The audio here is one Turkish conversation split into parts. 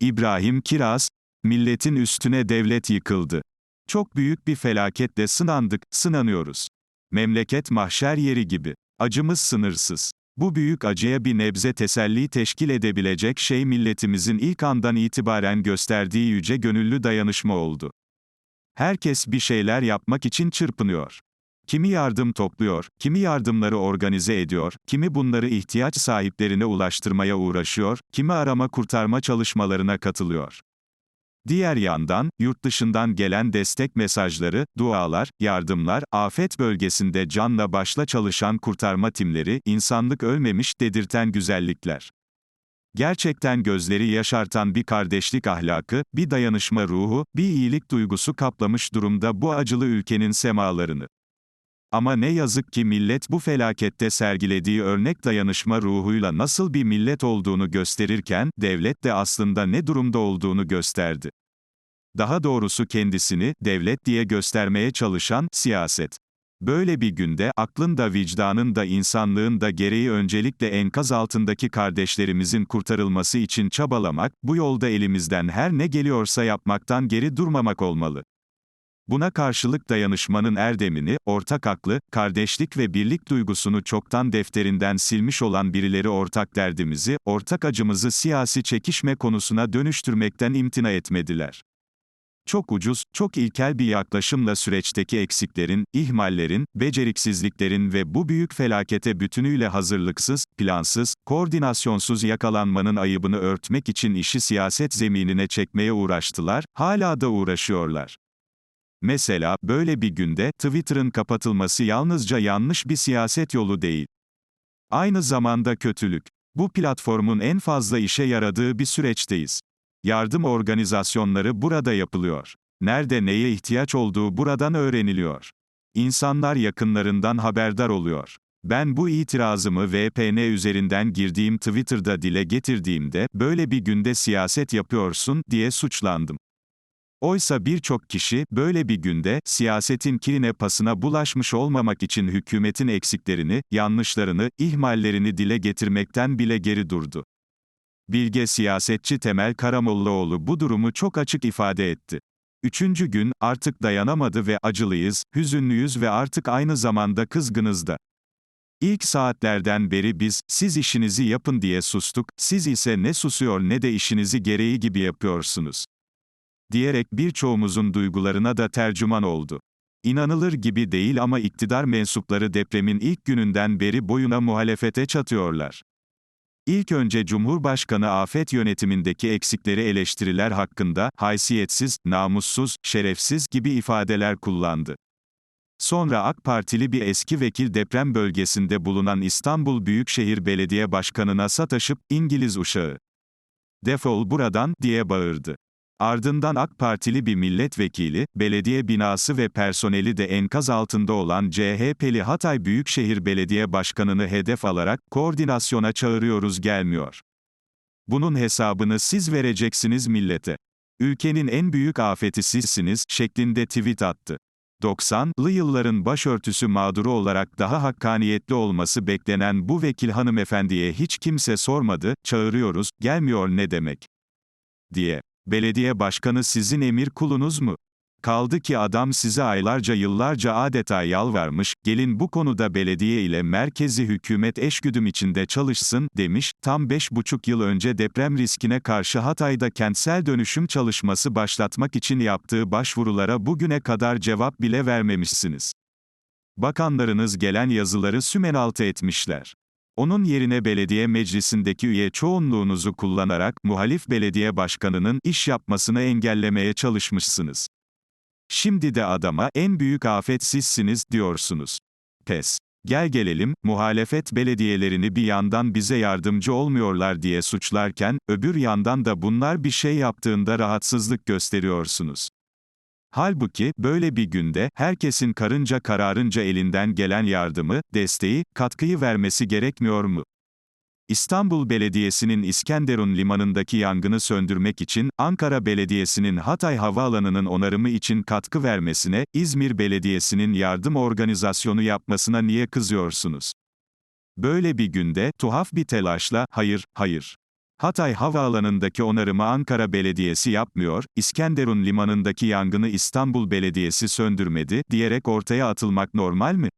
İbrahim Kiraz, milletin üstüne devlet yıkıldı. Çok büyük bir felaketle sınandık, sınanıyoruz. Memleket mahşer yeri gibi. Acımız sınırsız. Bu büyük acıya bir nebze teselli teşkil edebilecek şey milletimizin ilk andan itibaren gösterdiği yüce gönüllü dayanışma oldu. Herkes bir şeyler yapmak için çırpınıyor. Kimi yardım topluyor, kimi yardımları organize ediyor, kimi bunları ihtiyaç sahiplerine ulaştırmaya uğraşıyor, kimi arama kurtarma çalışmalarına katılıyor. Diğer yandan, yurt dışından gelen destek mesajları, dualar, yardımlar, afet bölgesinde canla başla çalışan kurtarma timleri, insanlık ölmemiş dedirten güzellikler. Gerçekten gözleri yaşartan bir kardeşlik ahlakı, bir dayanışma ruhu, bir iyilik duygusu kaplamış durumda bu acılı ülkenin semalarını. Ama ne yazık ki millet bu felakette sergilediği örnek dayanışma ruhuyla nasıl bir millet olduğunu gösterirken, devlet de aslında ne durumda olduğunu gösterdi. Daha doğrusu kendisini, devlet diye göstermeye çalışan, siyaset. Böyle bir günde, aklın da vicdanın da insanlığın da gereği öncelikle enkaz altındaki kardeşlerimizin kurtarılması için çabalamak, bu yolda elimizden her ne geliyorsa yapmaktan geri durmamak olmalı. Buna karşılık dayanışmanın erdemini, ortak aklı, kardeşlik ve birlik duygusunu çoktan defterinden silmiş olan birileri ortak derdimizi, ortak acımızı siyasi çekişme konusuna dönüştürmekten imtina etmediler. Çok ucuz, çok ilkel bir yaklaşımla süreçteki eksiklerin, ihmallerin, beceriksizliklerin ve bu büyük felakete bütünüyle hazırlıksız, plansız, koordinasyonsuz yakalanmanın ayıbını örtmek için işi siyaset zeminine çekmeye uğraştılar, hala da uğraşıyorlar. Mesela, böyle bir günde, Twitter'ın kapatılması yalnızca yanlış bir siyaset yolu değil. Aynı zamanda kötülük. Bu platformun en fazla işe yaradığı bir süreçteyiz. Yardım organizasyonları burada yapılıyor. Nerede neye ihtiyaç olduğu buradan öğreniliyor. İnsanlar yakınlarından haberdar oluyor. Ben bu itirazımı VPN üzerinden girdiğim Twitter'da dile getirdiğimde, böyle bir günde siyaset yapıyorsun, diye suçlandım. Oysa birçok kişi, böyle bir günde, siyasetin kirine pasına bulaşmış olmamak için hükümetin eksiklerini, yanlışlarını, ihmallerini dile getirmekten bile geri durdu. Bilge siyasetçi Temel Karamollaoğlu bu durumu çok açık ifade etti. Üçüncü gün, artık dayanamadı ve acılıyız, hüzünlüyüz ve artık aynı zamanda kızgınız da. İlk saatlerden beri biz, siz işinizi yapın diye sustuk, siz ise ne susuyor ne de işinizi gereği gibi yapıyorsunuz. Diyerek birçoğumuzun duygularına da tercüman oldu. İnanılır gibi değil ama iktidar mensupları depremin ilk gününden beri boyuna muhalefete çatıyorlar. İlk önce Cumhurbaşkanı afet yönetimindeki eksikleri eleştiriler hakkında, haysiyetsiz, namussuz, şerefsiz gibi ifadeler kullandı. Sonra AK Partili bir eski vekil deprem bölgesinde bulunan İstanbul Büyükşehir Belediye Başkanı'na sataşıp, İngiliz uşağı. Defol buradan, diye bağırdı. Ardından AK Partili bir milletvekili, belediye binası ve personeli de enkaz altında olan CHP'li Hatay Büyükşehir Belediye Başkanı'nı hedef alarak, koordinasyona çağırıyoruz gelmiyor. Bunun hesabını siz vereceksiniz millete. Ülkenin en büyük afeti sizsiniz, şeklinde tweet attı. 90'lı yılların başörtüsü mağduru olarak daha hakkaniyetli olması beklenen bu vekil hanımefendiye hiç kimse sormadı, çağırıyoruz, gelmiyor ne demek? diye. Belediye başkanı sizin emir kulunuz mu? Kaldı ki adam size aylarca yıllarca adeta yalvarmış, gelin bu konuda belediye ile merkezi hükümet eşgüdüm içinde çalışsın, demiş, tam beş buçuk yıl önce deprem riskine karşı Hatay'da kentsel dönüşüm çalışması başlatmak için yaptığı başvurulara bugüne kadar cevap bile vermemişsiniz. Bakanlarınız gelen yazıları sümenaltı etmişler. Onun yerine belediye meclisindeki üye çoğunluğunuzu kullanarak muhalif belediye başkanının iş yapmasını engellemeye çalışmışsınız. Şimdi de adama en büyük afet sizsiniz diyorsunuz. Pes. Gel gelelim, muhalefet belediyelerini bir yandan bize yardımcı olmuyorlar diye suçlarken, öbür yandan da bunlar bir şey yaptığında rahatsızlık gösteriyorsunuz. Halbuki, böyle bir günde, herkesin karınca kararınca elinden gelen yardımı, desteği, katkıyı vermesi gerekmiyor mu? İstanbul Belediyesi'nin İskenderun limanındaki yangını söndürmek için, Ankara Belediyesi'nin Hatay Havaalanı'nın onarımı için katkı vermesine, İzmir Belediyesi'nin yardım organizasyonu yapmasına niye kızıyorsunuz? Böyle bir günde, tuhaf bir telaşla, hayır, hayır. Hatay Havaalanı'ndaki onarımı Ankara Belediyesi yapmıyor, İskenderun Limanı'ndaki yangını İstanbul Belediyesi söndürmedi, diyerek ortaya atılmak normal mi?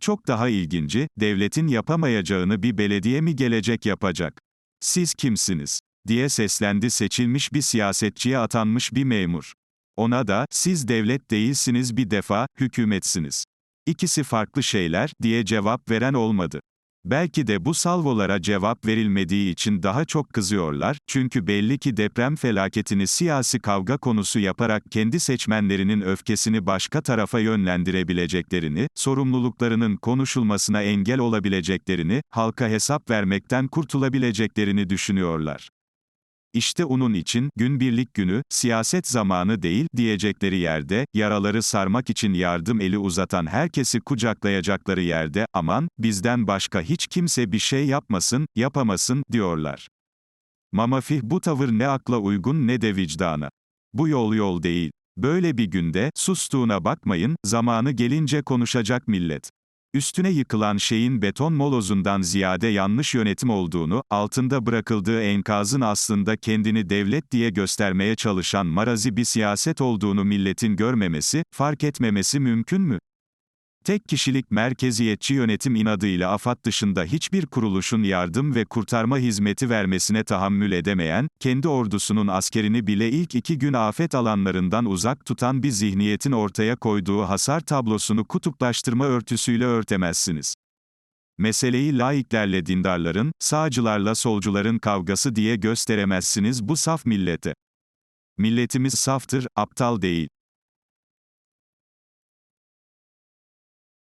Çok daha ilginci, devletin yapamayacağını bir belediye mi gelecek yapacak? Siz kimsiniz? diye seslendi seçilmiş bir siyasetçiye atanmış bir memur. Ona da, siz devlet değilsiniz bir defa, hükümetsiniz. İkisi farklı şeyler, diye cevap veren olmadı. Belki de bu salvolara cevap verilmediği için daha çok kızıyorlar, çünkü belli ki deprem felaketini siyasi kavga konusu yaparak kendi seçmenlerinin öfkesini başka tarafa yönlendirebileceklerini, sorumluluklarının konuşulmasına engel olabileceklerini, halka hesap vermekten kurtulabileceklerini düşünüyorlar. İşte onun için, günbirlik günü, siyaset zamanı değil, diyecekleri yerde, yaraları sarmak için yardım eli uzatan herkesi kucaklayacakları yerde, aman, bizden başka hiç kimse bir şey yapmasın, yapamasın, diyorlar. Mamafih bu tavır ne akla uygun ne de vicdana. Bu yol yol değil. Böyle bir günde, sustuğuna bakmayın, zamanı gelince konuşacak millet. Üstüne yıkılan şeyin beton molozundan ziyade yanlış yönetim olduğunu, altında bırakıldığı enkazın aslında kendini devlet diye göstermeye çalışan marazi bir siyaset olduğunu milletin görmemesi, fark etmemesi mümkün mü? Tek kişilik merkeziyetçi yönetim inadıyla AFAD dışında hiçbir kuruluşun yardım ve kurtarma hizmeti vermesine tahammül edemeyen, kendi ordusunun askerini bile ilk iki gün afet alanlarından uzak tutan bir zihniyetin ortaya koyduğu hasar tablosunu kutuplaştırma örtüsüyle örtemezsiniz. Meseleyi laiklerle dindarların, sağcılarla solcuların kavgası diye gösteremezsiniz bu saf millete. Milletimiz saftır, aptal değil.